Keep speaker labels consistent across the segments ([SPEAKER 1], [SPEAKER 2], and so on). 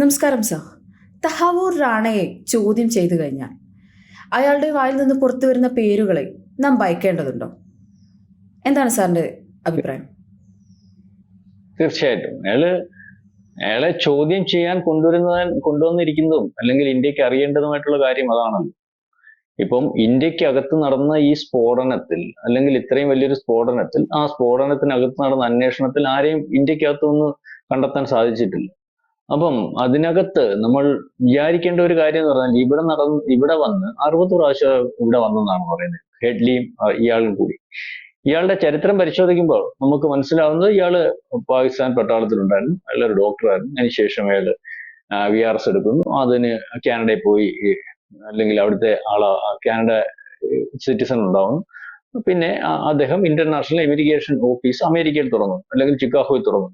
[SPEAKER 1] നമസ്കാരം സർ. തഹാവൂർ റാണയെ ചോദ്യം ചെയ്തു കഴിഞ്ഞാൽ അയാളുടെ വായിൽ നിന്ന് പുറത്തു വരുന്ന പേരുകളെ നാം ഭയക്കേണ്ടതുണ്ടോ എന്താണ് സാറിന്റെ അഭിപ്രായം?
[SPEAKER 2] തീർച്ചയായിട്ടും. അയാൾ അയാളെ ചോദ്യം ചെയ്യാൻ കൊണ്ടുവരുന്ന കൊണ്ടുവന്നിരിക്കുന്നതും അല്ലെങ്കിൽ ഇന്ത്യയ്ക്ക് അറിയേണ്ടതുമായിട്ടുള്ള കാര്യം അതാണല്ലോ. ഇപ്പം ഇന്ത്യയ്ക്ക് അകത്ത് നടന്ന ഈ സ്ഫോടനത്തിൽ അല്ലെങ്കിൽ ഇത്രയും വലിയൊരു സ്ഫോടനത്തിൽ ആ സ്ഫോടനത്തിനകത്ത് നടന്ന അന്വേഷണത്തിൽ ആരെയും ഇന്ത്യക്കകത്ത് നിന്ന് കണ്ടെത്താൻ സാധിച്ചിട്ടില്ല. അപ്പം അതിനകത്ത് നമ്മൾ വിചാരിക്കേണ്ട ഒരു കാര്യം എന്ന് പറഞ്ഞാൽ ഇവിടെ നടന്ന് ഇവിടെ വന്ന് അറുപത് പ്രാവശ്യം ഇവിടെ വന്നെന്നാണ് പറയുന്നത്. ഹെഡ്ലിയും ഇയാളും കൂടി. ഇയാളുടെ ചരിത്രം പരിശോധിക്കുമ്പോൾ നമുക്ക് മനസ്സിലാവുന്നത് ഇയാൾ പാകിസ്ഥാൻ പട്ടാളത്തിലുണ്ടായിരുന്നു. അയാൾ ഒരു ഡോക്ടറായിരുന്നു. അതിനുശേഷം അയാൾ വി ആർ എസ് എടുക്കുന്നു. അതിന് കാനഡയിൽ പോയി അല്ലെങ്കിൽ അവിടുത്തെ ആളാ കാനഡ സിറ്റിസൺ ഉണ്ടാവുന്നു. പിന്നെ അദ്ദേഹം ഇന്റർനാഷണൽ എമിഗ്രേഷൻ ഓഫീസ് അമേരിക്കയിൽ തുറന്നു. അല്ലെങ്കിൽ ചിക്കാഗോയിൽ തുറന്നു.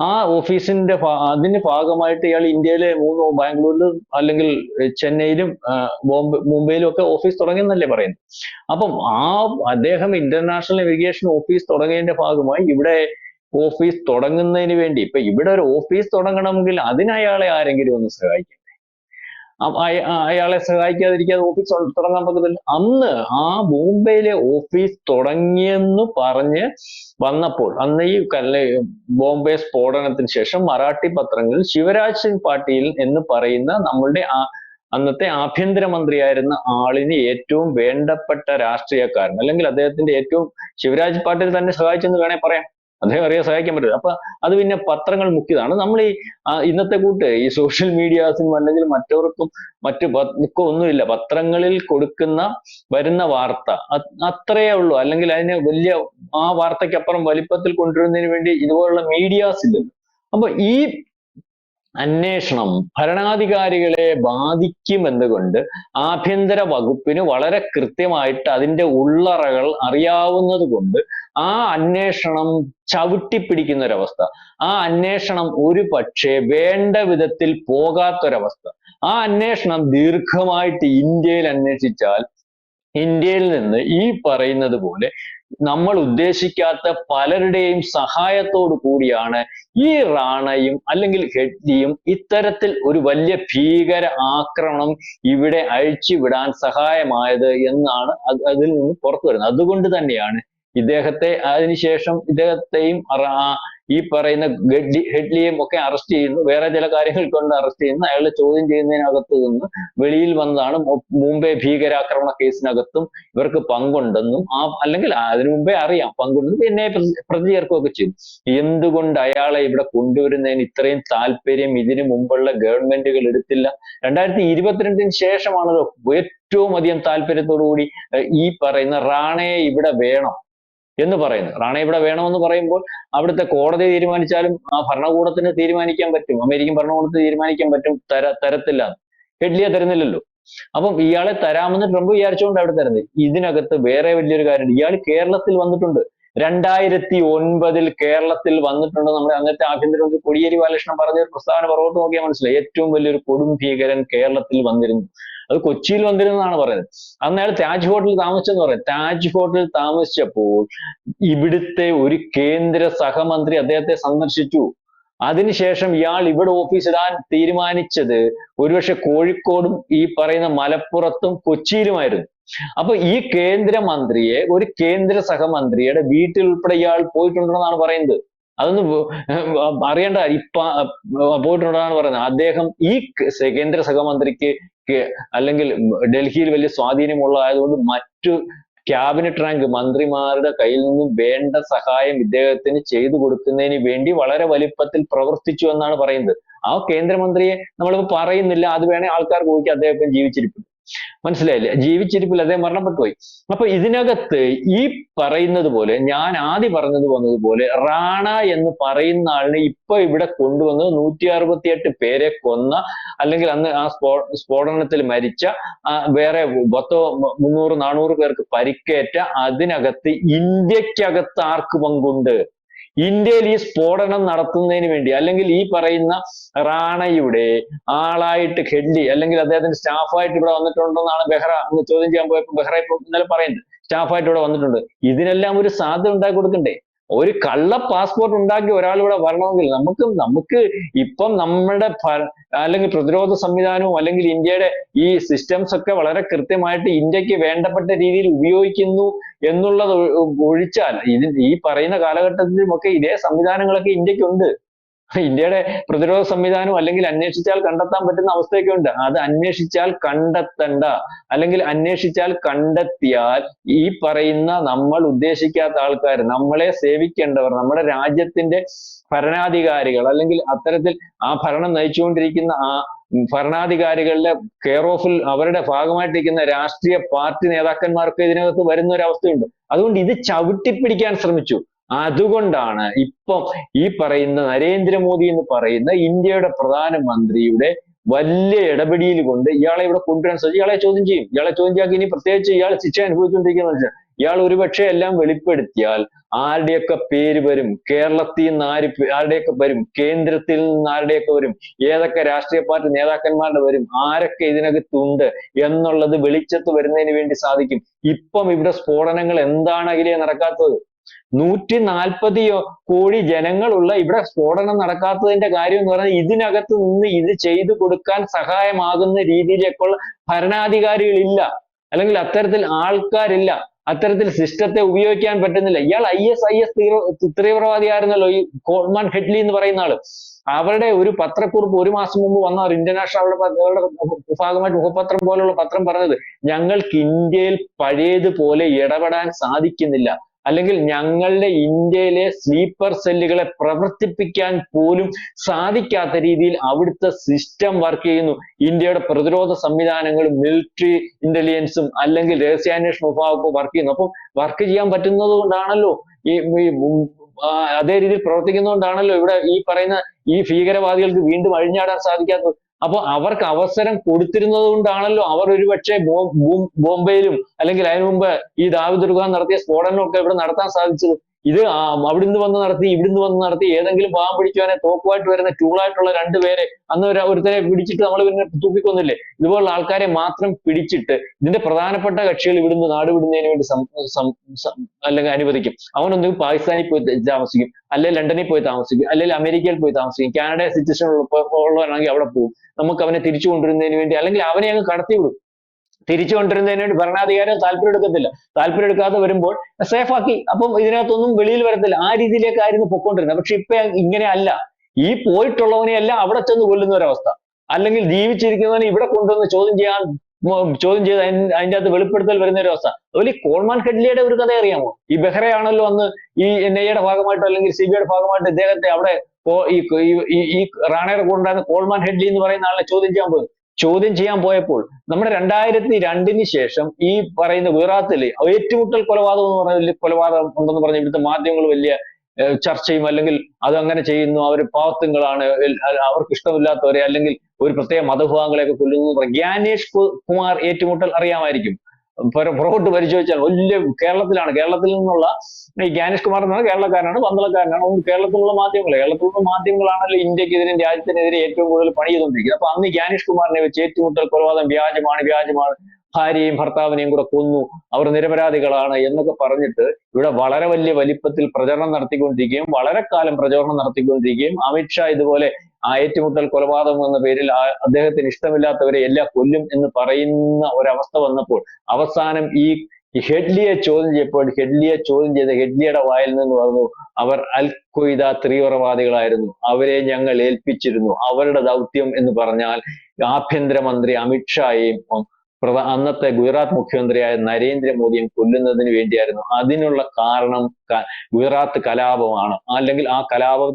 [SPEAKER 2] ആ ഓഫീസിന്റെ അതിന്റെ ഭാഗമായിട്ട് ഇയാൾ ഇന്ത്യയിലെ മൂന്ന് ബാംഗ്ലൂരിലും അല്ലെങ്കിൽ ചെന്നൈയിലും ബോംബെ മുംബൈയിലും ഒക്കെ ഓഫീസ് തുടങ്ങിയെന്നല്ലേ പറയുന്നത്. അപ്പം ആ അദ്ദേഹം ഇന്റർനാഷണൽ നെവിഗേഷൻ ഓഫീസ് തുടങ്ങിയതിന്റെ ഭാഗമായി ഇവിടെ ഓഫീസ് തുടങ്ങുന്നതിന് വേണ്ടി ഇപ്പൊ ഇവിടെ ഒരു ഓഫീസ് തുടങ്ങണമെങ്കിൽ അതിന് അയാളെ ആരെങ്കിലും ഒന്ന് ആ- അയാളെ സഹായിക്കാതിരിക്കാതെ ഓഫീസ് തുടങ്ങാൻ പറ്റത്തില്ല. അന്ന് ആ ബോംബെയിലെ ഓഫീസ് തുടങ്ങിയെന്ന് പറഞ്ഞ് വന്നപ്പോൾ അന്ന് ഈ കല്ല ബോംബെ സ്ഫോടനത്തിന് ശേഷം മറാഠി പത്രങ്ങളിൽ ശിവരാജ് സിംഗ് പാട്ടീൽ എന്ന് പറയുന്ന നമ്മളുടെ ആ അന്നത്തെ ആഭ്യന്തരമന്ത്രിയായിരുന്ന ആളിന് ഏറ്റവും വേണ്ടപ്പെട്ട രാഷ്ട്രീയക്കാരൻ അല്ലെങ്കിൽ അദ്ദേഹത്തിന്റെ ഏറ്റവും ശിവരാജ് പാട്ടീൽ തന്നെ സഹായിച്ചെന്ന് വേണേ പറയാം. അദ്ദേഹം അറിയാൻ സഹായിക്കാൻ പറ്റില്ല. അപ്പൊ അത് പിന്നെ പത്രങ്ങൾ മുഖ്യതാണ് നമ്മൾ ഈ ഇന്നത്തെ കൂട്ട് ഈ സോഷ്യൽ മീഡിയാസിനും അല്ലെങ്കിൽ മറ്റവർക്കും മറ്റു ഒക്കെ ഒന്നുമില്ല. പത്രങ്ങളിൽ കൊടുക്കുന്ന വരുന്ന വാർത്ത അത്രയേ ഉള്ളൂ. അല്ലെങ്കിൽ അതിന് വലിയ ആ വാർത്തയ്ക്കപ്പുറം വലിപ്പത്തിൽ കൊണ്ടുവരുന്നതിന് വേണ്ടി ഇതുപോലുള്ള മീഡിയാസ് ഇല്ലല്ലോ. അപ്പൊ ഈ അന്വേഷണം ഭരണാധികാരികളെ ബാധിക്കുമെന്നുകൊണ്ട് ആഭ്യന്തര വകുപ്പിന് വളരെ കൃത്യമായിട്ട് അതിന്റെ ഉള്ളറകൾ അറിയാവുന്നത് കൊണ്ട് ആ അന്വേഷണം ചവിട്ടിപ്പിടിക്കുന്ന ഒരവസ്ഥ ആ അന്വേഷണം ഒരു പക്ഷേ വേണ്ട വിധത്തിൽ പോകാത്തൊരവസ്ഥ. ആ അന്വേഷണം ദീർഘമായിട്ട് ഇന്ത്യയിൽ അന്വേഷിച്ചാൽ ഇന്ത്യയിൽ നിന്ന് ഈ പറയുന്നത് പോലെ നമ്മൾ ഉദ്ദേശിക്കാത്ത പലരുടെയും സഹായത്തോടു കൂടിയാണ് ഈ റാണയും അല്ലെങ്കിൽ ഹെഡ്ലിയും ഇത്തരത്തിൽ ഒരു വലിയ ഭീകര ആക്രമണം ഇവിടെ അഴിച്ചുവിടാൻ സഹായമായത് എന്നാണ് അത് അതിൽ നിന്ന് പുറത്തു വരുന്നത്. അതുകൊണ്ട് തന്നെയാണ് ഇദ്ദേഹത്തെ അതിനുശേഷം ഇദ്ദേഹത്തെയും ഈ പറയുന്ന ഗഡ്ലി ഹെഡ്ലിയെയും ഒക്കെ അറസ്റ്റ് ചെയ്യുന്നു. വേറെ ചില കാര്യങ്ങൾ കൊണ്ട് അറസ്റ്റ് ചെയ്യുന്നു. അയാളെ ചോദ്യം ചെയ്യുന്നതിനകത്ത് നിന്ന് വെളിയിൽ വന്നതാണ്. മുംബൈ ഭീകരാക്രമണ കേസിനകത്തും ഇവർക്ക് പങ്കുണ്ടെന്നും ആ അല്ലെങ്കിൽ അതിനു മുമ്പേ അറിയാം പങ്കുണ്ടെന്നും പിന്നെ പ്രതി ചേർക്കുകയൊക്കെ ചെയ്യും എന്തുകൊണ്ട് അയാളെ ഇവിടെ കൊണ്ടുവരുന്നതിന് ഇത്രയും താല്പര്യം ഇതിനു മുമ്പുള്ള ഗവൺമെന്റുകൾ എടുത്തില്ല? രണ്ടായിരത്തി ഇരുപത്തിരണ്ടിന് ശേഷമാണല്ലോ ഏറ്റവും അധികം താല്പര്യത്തോടു കൂടി ഈ പറയുന്ന റാണയെ ഇവിടെ വേണം. എന്ന് പറയുന്നു. റാണെ ഇവിടെ വേണമെന്ന് പറയുമ്പോൾ അവിടുത്തെ കോടതി തീരുമാനിച്ചാലും ആ ഭരണകൂടത്തിന് തീരുമാനിക്കാൻ പറ്റും. അമേരിക്കൻ ഭരണകൂടത്തിന് തീരുമാനിക്കാൻ പറ്റും തര തരത്തില്ല. ഹെഡ്ലിയെ തരുന്നില്ലല്ലോ. അപ്പം ഇയാളെ തരാമെന്ന് ട്രംപ് വിചാരിച്ചുകൊണ്ട് അവിടെ തരുന്നത്. ഇതിനകത്ത് വേറെ വലിയൊരു കാര്യമുണ്ട്. ഇയാൾ കേരളത്തിൽ വന്നിട്ടുണ്ട്. രണ്ടായിരത്തി ഒൻപതിൽ കേരളത്തിൽ വന്നിട്ടുണ്ട് നമ്മുടെ അന്നത്തെ ആഭ്യന്തരമന്ത്രി കോടിയേരി ബാലകൃഷ്ണൻ പറഞ്ഞ ഒരു പ്രസ്താവന പുറകോട്ട് നോക്കിയാൽ മനസ്സിലായി. ഏറ്റവും വലിയൊരു കൊടും ഭീകരൻ കേരളത്തിൽ വന്നിരുന്നു. അത് കൊച്ചിയിൽ വന്നിരുന്നതാണ് പറയുന്നത്. അന്ന് അയാൾ താജ് ഹോട്ടലിൽ താമസിച്ചെന്ന് പറയും താജ് ഹോട്ടലിൽ താമസിച്ചപ്പോൾ ഇവിടുത്തെ ഒരു കേന്ദ്ര സഹമന്ത്രി അദ്ദേഹത്തെ സന്ദർശിച്ചു. അതിനുശേഷം ഇയാൾ ഇവിടെ ഓഫീസ് ഇടാൻ തീരുമാനിച്ചത് ഒരുപക്ഷെ കോഴിക്കോടും ഈ പറയുന്ന മലപ്പുറത്തും കൊച്ചിയിലുമായിരുന്നു. അപ്പൊ ഈ കേന്ദ്രമന്ത്രിയെ ഒരു കേന്ദ്ര സഹമന്ത്രിയുടെ വീട്ടിൽ ഉൾപ്പെടെ ഇയാൾ പോയിട്ടുണ്ടെന്നാണ് പറയുന്നത്. അതൊന്ന് അറിയണ്ട ഇപ്പ പോയിട്ടുണ്ടെന്നാണ് പറയുന്നത്. അദ്ദേഹം ഈ കേന്ദ്ര സഹമന്ത്രിക്ക് അല്ലെങ്കിൽ ഡൽഹിയിൽ വലിയ സ്വാധീനമുള്ള ആയതുകൊണ്ട് മറ്റു ക്യാബിനറ്റ് റാങ്ക് മന്ത്രിമാരുടെ കയ്യിൽ നിന്നും വേണ്ട സഹായം ഇദ്ദേഹത്തിന് ചെയ്തു കൊടുക്കുന്നതിന് വേണ്ടി വളരെ വലിപ്പത്തിൽ പ്രവർത്തിച്ചു എന്നാണ് പറയുന്നത്. ആ കേന്ദ്രമന്ത്രിയെ നമ്മളിപ്പോ പറയുന്നില്ല. അത് വേണേ ആൾക്കാർക്ക് നോക്കി അദ്ദേഹം ജീവിച്ചിരിക്കും. മനസ്സിലായില്ലേ? ജീവിച്ചിരിപ്പിൽ അദ്ദേഹം മരണപ്പെട്ടുപോയി. അപ്പൊ ഇതിനകത്ത് ഈ പറയുന്നത് പോലെ ഞാൻ ആദ്യം പറഞ്ഞത് വന്നതുപോലെ റാണ എന്ന് പറയുന്ന ആളിനെ ഇപ്പൊ ഇവിടെ കൊണ്ടുവന്നത് നൂറ്റി അറുപത്തിയെട്ട് പേരെ കൊന്ന അല്ലെങ്കിൽ അന്ന് ആ സ്ഫോ സ്ഫോടനത്തിൽ മരിച്ച വേറെ പത്തോ മുന്നൂറ് നാനൂറ് പേർക്ക് പരിക്കേറ്റ അതിനകത്ത് ഇന്ത്യക്കകത്ത് ആർക്ക് പങ്കുണ്ട്? ഇന്ത്യയിൽ ഈ സ്ഫോടനം നടത്തുന്നതിന് വേണ്ടി അല്ലെങ്കിൽ ഈ പറയുന്ന റാണയുടെ ആളായിട്ട് ഹെഡ്ലി അല്ലെങ്കിൽ അദ്ദേഹത്തിന്റെ സ്റ്റാഫായിട്ട് ഇവിടെ വന്നിട്ടുണ്ടെന്നാണ് ബെഹ്റ ചോദ്യം ചെയ്യാൻ പോയപ്പോൾ ബെഹ്റ ഇപ്പം ഇന്നലെ പറയുന്നത് സ്റ്റാഫായിട്ട് ഇവിടെ വന്നിട്ടുണ്ട്. ഇതിനെല്ലാം ഒരു സാധ്യത ഉണ്ടാക്കി കൊടുക്കണ്ടേ? ഒരു കള്ള പാസ്പോർട്ട് ഉണ്ടാക്കി ഒരാൾ ഇവിടെ വരണമെങ്കിൽ നമുക്ക് നമുക്ക് ഇപ്പം നമ്മുടെ അല്ലെങ്കിൽ പ്രതിരോധ സംവിധാനവും അല്ലെങ്കിൽ ഇന്ത്യയുടെ ഈ സിസ്റ്റംസ് ഒക്കെ വളരെ കൃത്യമായിട്ട് ഇന്ത്യയ്ക്ക് വേണ്ടപ്പെട്ട രീതിയിൽ ഉപയോഗിക്കുന്നു എന്നുള്ളത് ഒഴിച്ചാൽ ഇതിന് ഈ പറയുന്ന കാലഘട്ടത്തിലും ഒക്കെ ഇതേ സംവിധാനങ്ങളൊക്കെ ഇന്ത്യക്കുണ്ട്. ഇന്ത്യയുടെ പ്രതിരോധ സംവിധാനം അല്ലെങ്കിൽ അന്വേഷിച്ചാൽ കണ്ടെത്താൻ പറ്റുന്ന അവസ്ഥയൊക്കെ ഉണ്ട് അത് അന്വേഷിച്ചാൽ കണ്ടെത്തണ്ട. അല്ലെങ്കിൽ അന്വേഷിച്ചാൽ കണ്ടെത്തിയാൽ ഈ പറയുന്ന നമ്മൾ ഉദ്ദേശിക്കാത്ത ആൾക്കാർ നമ്മളെ സേവിക്കേണ്ടവർ നമ്മുടെ രാജ്യത്തിന്റെ ഭരണാധികാരികൾ അല്ലെങ്കിൽ അത്തരത്തിൽ ആ ഭരണം നയിച്ചുകൊണ്ടിരിക്കുന്ന ആ ഭരണാധികാരികളുടെ കെയർ ഓഫിൽ അവരുടെ ഭാഗമായിട്ടിരിക്കുന്ന രാഷ്ട്രീയ പാർട്ടി നേതാക്കന്മാർക്ക് ഇതിനകത്ത് വരുന്ന ഒരു അവസ്ഥയുണ്ട് അതുകൊണ്ട് ഇത് ചവിട്ടിപ്പിടിക്കാൻ ശ്രമിച്ചു. അതുകൊണ്ടാണ് ഇപ്പം ഈ പറയുന്ന നരേന്ദ്രമോദി എന്ന് പറയുന്ന ഇന്ത്യയുടെ പ്രധാനമന്ത്രിയുടെ വലിയ ഇടപെടിയിൽ കൊണ്ട് ഇയാളെ ഇവിടെ കൊണ്ടുവരാൻ ശ്രമിച്ചു ഇയാളെ ചോദ്യം ചെയ്യും. ഇയാളെ ചോദ്യം ചെയ്യാൻ ഇനി പ്രത്യേകിച്ച് ഇയാൾ ശിക്ഷ അനുഭവിച്ചുകൊണ്ടിരിക്കുന്ന മനുഷ്യൻ ഇയാൾ ഒരുപക്ഷെ എല്ലാം വെളിപ്പെടുത്തിയാൽ ആരുടെയൊക്കെ പേര് വരും? കേരളത്തിൽ നിന്ന് ആര് ആരുടെയൊക്കെ വരും? കേന്ദ്രത്തിൽ നിന്ന് ആരുടെയൊക്കെ വരും? ഏതൊക്കെ രാഷ്ട്രീയ പാർട്ടി നേതാക്കന്മാരുടെ വരും? ആരൊക്കെ ഇതിനകത്തുണ്ട് എന്നുള്ളത് വെളിച്ചത്ത് വരുന്നതിന് വേണ്ടി സാധിക്കും. ഇപ്പം ഇവിടെ സ്ഫോടനങ്ങൾ എന്താണ് അഖിലേ നടക്കാത്തത്? നൂറ്റി നാൽപ്പത് കോടി ജനങ്ങളുള്ള ഇവിടെ സ്ഫോടനം നടക്കാത്തതിന്റെ കാര്യം എന്ന് പറഞ്ഞാൽ ഇതിനകത്ത് നിന്ന് ഇത് ചെയ്തു കൊടുക്കാൻ സഹായമാകുന്ന രീതിയിലേക്കുള്ള ഭരണാധികാരികളില്ല. അല്ലെങ്കിൽ അത്തരത്തിൽ ആൾക്കാരില്ല. അത്തരത്തിൽ സിസ്റ്റത്തെ ഉപയോഗിക്കാൻ പറ്റുന്നില്ല. ഇയാൾ ഐ എസ് ഐ എസ് തീവ്രവാദിയായിരുന്നല്ലോ ഈ കോൾമാൻ ഹെഡ്ലി എന്ന് പറയുന്ന ആൾ. അവരുടെ ഒരു പത്രക്കുറിപ്പ് ഒരു മാസം മുമ്പ് വന്ന ഇന്റർനാഷണൽ അവരുടെ അവരുടെ ഭാഗമായിട്ട് മുഖപത്രം പോലുള്ള പത്രം പറഞ്ഞത് ഞങ്ങൾക്ക് ഇന്ത്യയിൽ പഴയതുപോലെ ഇടപെടാൻ സാധിക്കുന്നില്ല. അല്ലെങ്കിൽ ഞങ്ങളുടെ ഇന്ത്യയിലെ സ്ലീപ്പർ സെല്ലുകളെ പ്രവർത്തിപ്പിക്കാൻ പോലും സാധിക്കാത്ത രീതിയിൽ അവിടുത്തെ സിസ്റ്റം വർക്ക് ചെയ്യുന്നു. ഇന്ത്യയുടെ പ്രതിരോധ സംവിധാനങ്ങളും മിലിറ്ററി ഇന്റലിജൻസും അല്ലെങ്കിൽ രഹസ്യാന്വേഷണ വിഭാഗവും വർക്ക് ചെയ്യുന്നു. അപ്പം വർക്ക് ചെയ്യാൻ പറ്റുന്നത് കൊണ്ടാണല്ലോ ഈ അതേ രീതിയിൽ പ്രവർത്തിക്കുന്നതുകൊണ്ടാണല്ലോ ഇവിടെ ഈ പറയുന്ന ഈ ഭീകരവാദികൾക്ക് വീണ്ടും അഴിഞ്ഞാടാൻ സാധിക്കാത്തത്. അപ്പൊ അവർക്ക് അവസരം കൊടുത്തിരുന്നത് കൊണ്ടാണല്ലോ അവർ ഒരുപക്ഷെ ബോംബെയിലും അല്ലെങ്കിൽ അതിനു മുമ്പ് ഈ ദാവിദ് ഖാൻ നടത്തിയ സ്ഫോടനമൊക്കെ ഇവിടെ നടത്താൻ സാധിച്ചത്. ഇത് അവിടുന്ന് വന്ന് നടത്തി ഇവിടുന്ന് വന്ന് നടത്തി ഏതെങ്കിലും പാവം പിടിച്ചവനെ തോക്കുമായിട്ട് വരുന്ന ടൂളായിട്ടുള്ള രണ്ടുപേരെ അന്ന് ഒരുത്തരെ പിടിച്ചിട്ട് നമ്മൾ പിന്നെ തൂക്കിക്കൊന്നില്ലേ? ഇതുപോലുള്ള ആൾക്കാരെ മാത്രം പിടിച്ചിട്ട് ഇതിന്റെ പ്രധാനപ്പെട്ട കക്ഷികൾ ഇവിടുന്ന് നാട് വിടുന്നതിന് വേണ്ടി അല്ലെങ്കിൽ അനുവദിക്കും. അവനൊന്നുകിൽ പാകിസ്ഥാനിൽ പോയി താമസിക്കും. അല്ലെങ്കിൽ ലണ്ടനിൽ പോയി താമസിക്കും. അല്ലെങ്കിൽ അമേരിക്കയിൽ പോയി താമസിക്കും. കാനഡ സിറ്റിസൺ ഉള്ളവരാണെങ്കിൽ അവിടെ പോകും നമുക്ക് അവനെ തിരിച്ചു കൊണ്ടുവരുന്നതിന് വേണ്ടി അല്ലെങ്കിൽ അവനെ അങ്ങ് കടത്തിവിടും. തിരിച്ചു കൊണ്ടുവരുന്നതിന് വേണ്ടി ഭരണാധികാരം താല്പര്യം എടുക്കത്തില്ല താല്പര്യം എടുക്കാതെ വരുമ്പോൾ സേഫാക്കി. അപ്പം ഇതിനകത്തൊന്നും വെളിയിൽ വരത്തില്ല. ആ രീതിയിലേക്കായിരുന്നു പൊക്കോണ്ടിരുന്നത് പക്ഷെ ഇപ്പൊ ഇങ്ങനെ അല്ല. ഈ പോയിട്ടുള്ളവനെ എല്ലാം അവിടെ ചെന്ന് കൊല്ലുന്ന ഒരവസ്ഥ. അല്ലെങ്കിൽ ജീവിച്ചിരിക്കുന്നവനെ ഇവിടെ കൊണ്ടുവന്ന് ചോദ്യം ചെയ്യാൻ ചോദ്യം ചെയ്ത് അതിന്റെ അകത്ത് വെളിപ്പെടുത്തൽ വരുന്ന ഒരു അവസ്ഥ അതുപോലെ ഈ കോൾമാൻ ഹെഡ്ലിയുടെ ഒരു കഥ അറിയാമോ? ഈ ബെഹ്റയാണല്ലോ അന്ന് ഈ എൻ ഐയുടെ ഭാഗമായിട്ടോ അല്ലെങ്കിൽ സി ബി ഐയുടെ ഭാഗമായിട്ട് ഇദ്ദേഹത്തെ അവിടെ ഈ ഈ- ഈ ഉണ്ടായിരുന്ന റാണയുടെ കോൾമാൻ ഹെഡ്ലി എന്ന് പറയുന്ന ആളെ ചോദ്യം ചെയ്യാൻ പോയത്. ചോദ്യം ചെയ്യാൻ പോയപ്പോൾ നമ്മുടെ രണ്ടായിരത്തി രണ്ടിന് ശേഷം ഈ പറയുന്ന വീറാത്തിൽ ഏറ്റുമുട്ടൽ കൊലപാതകം എന്ന് പറഞ്ഞ കൊലപാതകം ഉണ്ടെന്ന് പറഞ്ഞ ഇവിടുത്തെ മാധ്യമങ്ങൾ വലിയ ചർച്ചയും അല്ലെങ്കിൽ അത് അങ്ങനെ ചെയ്യുന്നു അവർ പാവത്തുങ്ങളാണ് അവർക്ക് ഇഷ്ടമില്ലാത്തവരെ അല്ലെങ്കിൽ ഒരു പ്രത്യേക മതവിഭാഗങ്ങളെയൊക്കെ കൊല്ലുന്നു ഗ്യാനേഷ് കുമാർ ഏറ്റുമുട്ടൽ അറിയാമായിരിക്കും. പുറകോട്ട് പരിശോധിച്ചാൽ വലിയ കേരളത്തിലാണ്. കേരളത്തിൽ നിന്നുള്ള ഈ ജ്ഞാനേഷ് കുമാർ എന്ന് പറഞ്ഞാൽ കേരളക്കാരനാണ് പന്തളക്കാരനാണ്. അതുകൊണ്ട് കേരളത്തിലുള്ള മാധ്യമങ്ങൾ കേരളത്തിലുള്ള മാധ്യമങ്ങളാണല്ലോ ഇന്ത്യക്കെതിരെ രാജ്യത്തിനെതിരെ ഏറ്റവും കൂടുതൽ പണി ചെയ്തുകൊണ്ടിരിക്കുന്നത്. അപ്പൊ അന്ന് ജ്ഞാനേഷ് കുമാറിനെ വെച്ച് ഏറ്റുമുട്ടൽ കൊലപാതകം വ്യാജമാണ് വ്യാജമാണ്. ഭാര്യയും ഭർത്താവിനെയും കൂടെ കൊന്നു. അവർ നിരപരാധികളാണ് എന്നൊക്കെ പറഞ്ഞിട്ട് ഇവിടെ വളരെ വലിയ വലിപ്പത്തിൽ പ്രചരണം നടത്തിക്കൊണ്ടിരിക്കുകയും വളരെ കാലം പ്രചരണം നടത്തിക്കൊണ്ടിരിക്കുകയും അമിത്ഷാ ഇതുപോലെ ആ ഏറ്റുമുട്ടൽ കൊലപാതകം എന്ന പേരിൽ അദ്ദേഹത്തിന് ഇഷ്ടമില്ലാത്തവരെ എല്ലാം കൊല്ലും എന്ന് പറയുന്ന ഒരവസ്ഥ വന്നപ്പോൾ അവസാനം ഈ ഹെഡ്ലിയെ ചോദ്യം ചെയ്യപ്പോൾ ഹെഡ്ലിയെ ചോദ്യം ചെയ്ത ഹെഡ്ലിയുടെ വായിൽ നിന്ന് പറഞ്ഞു അവർ അൽ ഖ്വയ്ദ തീവ്രവാദികളായിരുന്നു. അവരെ ഞങ്ങൾ ഏൽപ്പിച്ചിരുന്നു. അവരുടെ ദൗത്യം എന്ന് പറഞ്ഞാൽ ആഭ്യന്തരമന്ത്രി അമിത്ഷായെയും പ്രധാ അന്നത്തെ ഗുജറാത്ത് മുഖ്യമന്ത്രിയായ നരേന്ദ്രമോദിയും കൊല്ലുന്നതിന് വേണ്ടിയായിരുന്നു. അതിനുള്ള കാരണം ഗുജറാത്ത് കലാപമാണ്. അല്ലെങ്കിൽ ആ കലാപം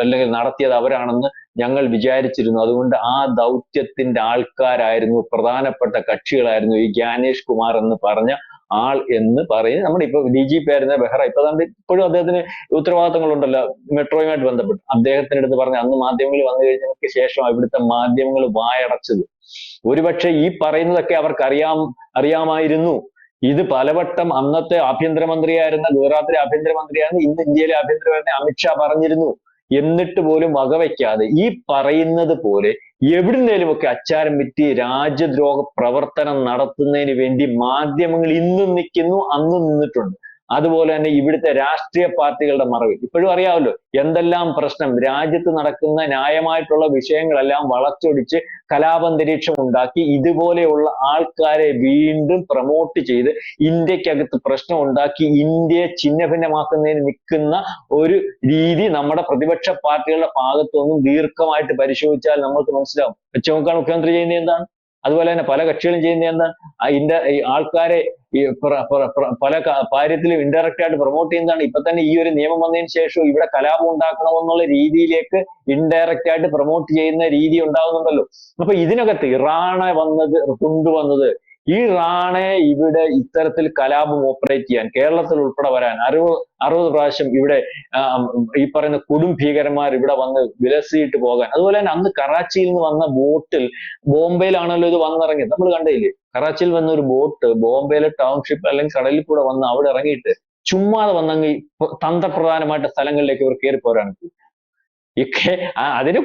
[SPEAKER 2] അല്ലെങ്കിൽ നടത്തിയത് അവരാണെന്ന് ഞങ്ങൾ വിചാരിച്ചിരുന്നു. അതുകൊണ്ട് ആ ദൗത്യത്തിന്റെ ആൾക്കാരായിരുന്നു പ്രധാനപ്പെട്ട കക്ഷികളായിരുന്നു ഈ ജ്ഞാനേഷ് കുമാർ എന്ന് പറഞ്ഞ ആൾ എന്ന് പറയുന്നത്. നമ്മുടെ ഇപ്പൊ ഡി ജി പി ആയിരുന്ന ബെഹ്റ ഇപ്പൊ നമ്മുടെ ഇപ്പോഴും അദ്ദേഹത്തിന് ഉത്തരവാദിത്തങ്ങളുണ്ടല്ലോ. മെട്രോയുമായിട്ട് ബന്ധപ്പെട്ട്. അദ്ദേഹത്തിന്റെ അടുത്ത് പറഞ്ഞ അന്ന് മാധ്യമങ്ങളിൽ വന്നു കഴിഞ്ഞതിന് ശേഷം ഇവിടുത്തെ മാധ്യമങ്ങൾ വായടച്ചത്. ഒരുപക്ഷെ ഈ പറയുന്നതൊക്കെ അവർക്ക് അറിയാം അറിയാമായിരുന്നു. ഇത് പലവട്ടം അന്നത്തെ ആഭ്യന്തരമന്ത്രിയായിരുന്ന ഗുജറാത്തിലെ ആഭ്യന്തരമന്ത്രിയായിരുന്ന ഇന്ന് ഇന്ത്യയിലെ ആഭ്യന്തരമന്ത്രി അമിത്ഷാ പറഞ്ഞിരുന്നു. എന്നിട്ട് പോലും വകവയ്ക്കാതെ ഈ പറയുന്നത് പോലെ എവിടുന്നേലുമൊക്കെ അച്ചാരം വിറ്റി രാജ്യദ്രോഹ പ്രവർത്തനം നടത്തുന്നതിന് വേണ്ടി മാധ്യമങ്ങൾ ഇന്നും നിൽക്കുന്നു അന്നും നിന്നിട്ടുണ്ട്. അതുപോലെ തന്നെ ഇവിടുത്തെ രാഷ്ട്രീയ പാർട്ടികളുടെ മറവിൽ. ഇപ്പോഴും അറിയാമല്ലോ എന്തെല്ലാം പ്രശ്നം രാജ്യത്ത് നടക്കുന്ന ന്യായമായിട്ടുള്ള വിഷയങ്ങളെല്ലാം വളച്ചൊടിച്ച് കലാപന്തരീക്ഷം ഉണ്ടാക്കി ഇതുപോലെയുള്ള ആൾക്കാരെ വീണ്ടും പ്രൊമോട്ട് ചെയ്ത് ഇന്ത്യക്കകത്ത് പ്രശ്നം ഉണ്ടാക്കി ഇന്ത്യയെ ഛിന്നഭിന്നമാക്കുന്നതിന് നിൽക്കുന്ന ഒരു രീതി നമ്മുടെ പ്രതിപക്ഷ പാർട്ടികളുടെ ഭാഗത്തു നിന്നും ദീർഘമായിട്ട് പരിശോധിച്ചാൽ നമുക്ക് മനസ്സിലാവും. വെച്ചുനോക്കാൻ മുഖ്യമന്ത്രി ചെയ്യുന്നത് എന്താണ്? അതുപോലെ തന്നെ പല കക്ഷികളും ചെയ്യുന്നത് എന്താണ്? ഇതിന്റെ ആൾക്കാരെ ഈ പല കാര്യത്തിലും ഇൻഡയറക്റ്റ് ആയിട്ട് പ്രൊമോട്ട് ചെയ്യുന്നതാണ്. ഇപ്പൊ തന്നെ ഈ ഒരു നിയമം വന്നതിന് ശേഷം ഇവിടെ കലാപം ഉണ്ടാക്കണമെന്നുള്ള രീതിയിലേക്ക് ഇൻഡയറക്റ്റ് ആയിട്ട് പ്രൊമോട്ട് ചെയ്യുന്ന രീതി ഉണ്ടാകുന്നുണ്ടല്ലോ അപ്പൊ ഇതിനകത്ത് ഇറാണ വന്നത് കൊണ്ടുവന്നത് ഈ റാണെ ഇവിടെ ഇത്തരത്തിൽ കലാപം ഓപ്പറേറ്റ് ചെയ്യാൻ കേരളത്തിൽ ഉൾപ്പെടെ വരാൻ അറുപത് അറുപത് പ്രാവശ്യം ഇവിടെ ഈ പറയുന്ന കൊടും ഭീകരന്മാർ ഇവിടെ വന്ന് വിലസിയിട്ട് പോകാൻ. അതുപോലെ തന്നെ അന്ന് കറാച്ചിയിൽ നിന്ന് വന്ന ബോട്ടിൽ ബോംബെയിലാണല്ലോ ഇത് വന്നിറങ്ങിയത്. നമ്മൾ കണ്ടില്ലേ? കറാച്ചിയിൽ വന്ന ഒരു ബോട്ട് ബോംബെയിലെ ടൗൺഷിപ്പ് അല്ലെങ്കിൽ കടലിൽ കൂടെ വന്ന് അവിടെ ഇറങ്ങിയിട്ട് ചുമ്മാതെ വന്നെങ്കിൽ തന്ത്രപ്രധാനമായിട്ട് സ്ഥലങ്ങളിലേക്ക് ഇവർ കയറി പോരാണ് ഈ കേ- ആ അതിന്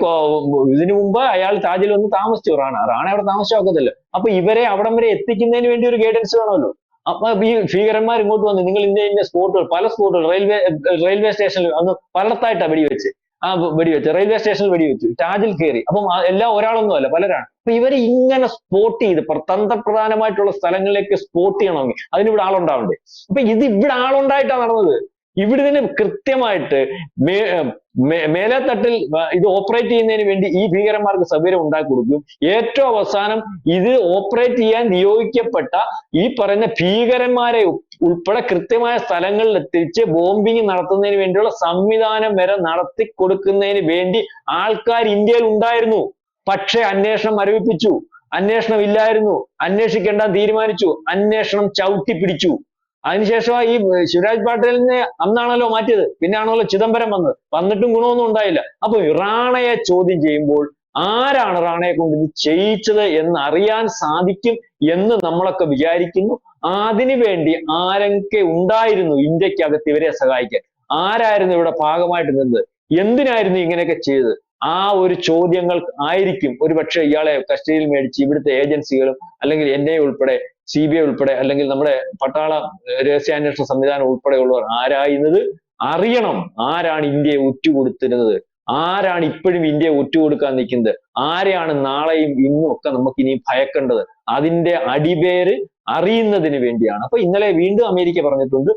[SPEAKER 2] ഇതിനു മുമ്പ് അയാൾ താജിൽ വന്ന് താമസിച്ചു. റാണ റാണ അവിടെ താമസിച്ചു നോക്കത്തില്ല അപ്പൊ ഇവരെ അവിടം വരെ എത്തിക്കുന്നതിന് വേണ്ടി ഒരു ഗൈഡൻസ് വേണമല്ലോ. അപ്പൊ ഈ ഭീകരന്മാർ ഇങ്ങോട്ട് വന്ന് നിങ്ങൾ ഇന്ന ഇന്ന സ്പോട്ടുകൾ പല സ്പോട്ടുകൾ റെയിൽവേ റെയിൽവേ സ്റ്റേഷനിൽ അന്ന് പലർത്തായിട്ടാണ് വെടിവെച്ച്. ആ വെടിവെച്ച് റെയിൽവേ സ്റ്റേഷനിൽ വെടിവെച്ചു താജിൽ കയറി അപ്പം എല്ലാം ഒരാളൊന്നും അല്ല പലരാണ്. അപ്പൊ ഇവരെ ഇങ്ങനെ സ്പോട്ട് ചെയ്ത് പ്ര- തന്ത്രപ്രധാനമായിട്ടുള്ള സ്ഥലങ്ങളിലേക്ക് സ്പോട്ട് ചെയ്യണമെങ്കിൽ അതിനിവിടെ ആളുണ്ടാവണ്ടേ? അപ്പൊ ഇത് ഇവിടെ ആളുണ്ടായിട്ടാണ് നടന്നത്. ഇവിടെ ഇതിന് കൃത്യമായിട്ട് മേ- ഇത് ഓപ്പറേറ്റ് ചെയ്യുന്നതിന് വേണ്ടി ഈ ഭീകരന്മാർക്ക് സൗകര്യം ഉണ്ടാക്കി കൊടുക്കും. ഏറ്റവും അവസാനം ഇത് ഓപ്പറേറ്റ് ചെയ്യാൻ നിയോഗിക്കപ്പെട്ട ഈ പറയുന്ന ഭീകരന്മാരെ ഉൾപ്പെടെ കൃത്യമായ സ്ഥലങ്ങളിൽ എത്തിച്ച് ബോംബിങ് നടത്തുന്നതിന് വേണ്ടിയുള്ള സംവിധാനം വരെ നടത്തി കൊടുക്കുന്നതിന് വേണ്ടി ആൾക്കാർ ഇന്ത്യയിൽ ഉണ്ടായിരുന്നു. പക്ഷേ അന്വേഷണം മരവിപ്പിച്ചു. അന്വേഷണം ഇല്ലായിരുന്നു. അന്വേഷിക്കേണ്ട തീരുമാനിച്ചു. അന്വേഷണം ചവിട്ടി പിടിച്ചു അതിനുശേഷം ഈ ശിവരാജ് പാട്ടീലിനെ അന്നാണല്ലോ മാറ്റിയത്. പിന്നാണല്ലോ ചിദംബരം വന്നത്. വന്നിട്ടും ഗുണമൊന്നും ഉണ്ടായില്ല. അപ്പൊ റാണയെ ചോദ്യം ചെയ്യുമ്പോൾ ആരാണ് റാണയെ കൊണ്ട് ഇത് ചെയ്യിച്ചത് എന്ന് അറിയാൻ സാധിക്കും എന്ന് നമ്മളൊക്കെ വിചാരിക്കുന്നു. അതിനു വേണ്ടി ആരൊക്കെ ഉണ്ടായിരുന്നു ഇന്ത്യക്കകത്ത് ഇവരെ സഹായിക്കാൻ? ആരായിരുന്നു ഇവിടെ ഭാഗമായിട്ട് നിന്നത്? എന്തിനായിരുന്നു ഇങ്ങനെയൊക്കെ ചെയ്തത്? ആ ഒരു ചോദ്യങ്ങൾ ആയിരിക്കും ഒരുപക്ഷെ ഇയാളെ കസ്റ്റഡിയിൽ മേടിച്ച് ഇവിടുത്തെ ഏജൻസികളും അല്ലെങ്കിൽ എന്നെ ഉൾപ്പെടെ സി ബി ഐ ഉൾപ്പെടെ അല്ലെങ്കിൽ നമ്മുടെ പട്ടാള രഹസ്യാന്വേഷണ സംവിധാനം ഉൾപ്പെടെയുള്ളവർ ആരായുന്നത്? അറിയണം ആരാണ് ഇന്ത്യയെ ഒറ്റുകൊടുത്തിരുന്നത്. ആരാണ് ഇപ്പോഴും ഇന്ത്യയെ ഒറ്റുകൊടുക്കാൻ നിൽക്കുന്നത്? ആരെയാണ് നാളെയും ഇന്നും ഒക്കെ നമുക്ക് ഇനി ഭയക്കേണ്ടത്? അതിന്റെ അടിപേര് അറിയുന്നതിന് വേണ്ടിയാണ്. അപ്പൊ ഇന്നലെ വീണ്ടും അമേരിക്ക പറഞ്ഞിട്ടുണ്ട്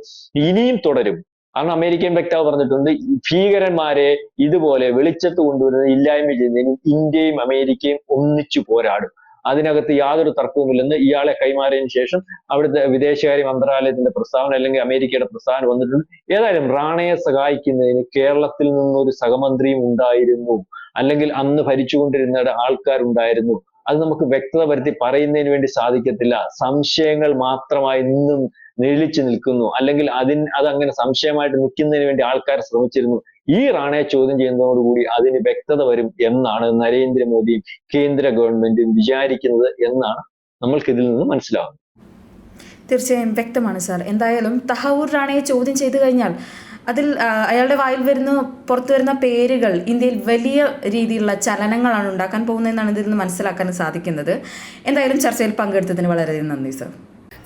[SPEAKER 2] ഇനിയും തുടരും. കാരണം അമേരിക്കൻ വക്താവ് പറഞ്ഞിട്ടുണ്ട് ഭീകരന്മാരെ ഇതുപോലെ വെളിച്ചത്ത് കൊണ്ടുവരുന്നത് ഇല്ലായ്മ ചെയ്യുന്നതിന് ഇന്ത്യയും അമേരിക്കയും ഒന്നിച്ചു പോരാടും. അതിനകത്ത് യാതൊരു തർക്കവുമില്ലെന്ന് ഇയാളെ കൈമാറിയതിനു ശേഷം അവിടുത്തെ വിദേശകാര്യ മന്ത്രാലയത്തിന്റെ പ്രസ്താവന അല്ലെങ്കിൽ അമേരിക്കയുടെ പ്രസ്താവന വന്നിട്ടുണ്ട്. ഏതായാലും റാണയെ സഹായിക്കുന്നതിന് കേരളത്തിൽ നിന്നൊരു സഹമന്ത്രിയും ഉണ്ടായിരുന്നു. അല്ലെങ്കിൽ അന്ന് ഭരിച്ചുകൊണ്ടിരുന്ന ആൾക്കാരുണ്ടായിരുന്നു. അത് നമുക്ക് വ്യക്തത വരുത്തി പറയുന്നതിന് വേണ്ടി സാധിക്കത്തില്ല. സംശയങ്ങൾ മാത്രമായി ഇന്നും നിഴലിച്ചു നിൽക്കുന്നു. അല്ലെങ്കിൽ അതിന് അതങ്ങനെ സംശയമായിട്ട് നിൽക്കുന്നതിന് വേണ്ടി ആൾക്കാർ ശ്രമിച്ചിരുന്നു. ഈ റാണയെ ചോദ്യം ചെയ്യുന്നതോടുകൂടി അതിന് വ്യക്തത വരും എന്നാണ് നരേന്ദ്രമോദിയും കേന്ദ്ര ഗവൺമെന്റും വിചാരിക്കുന്നത് എന്നാണ് നമ്മൾക്ക് ഇതിൽ നിന്ന് മനസ്സിലാവുന്നത്.
[SPEAKER 1] തീർച്ചയായും വ്യക്തമാണ് സാർ. എന്തായാലും തഹവൂർ റാണയെ ചോദ്യം ചെയ്തു കഴിഞ്ഞാൽ അതിൽ അയാളുടെ വായിൽ വരുന്ന പുറത്തു വരുന്ന പേരുകൾ ഇന്ത്യയിൽ വലിയ രീതിയിലുള്ള ചലനങ്ങളാണ് ഉണ്ടാക്കാൻ പോകുന്നതെന്നാണ് ഇതിൽ നിന്ന് മനസ്സിലാക്കാൻ സാധിക്കുന്നത്. എന്തായാലും ചർച്ചയിൽ പങ്കെടുത്തതിന് വളരെയധികം നന്ദി സാർ.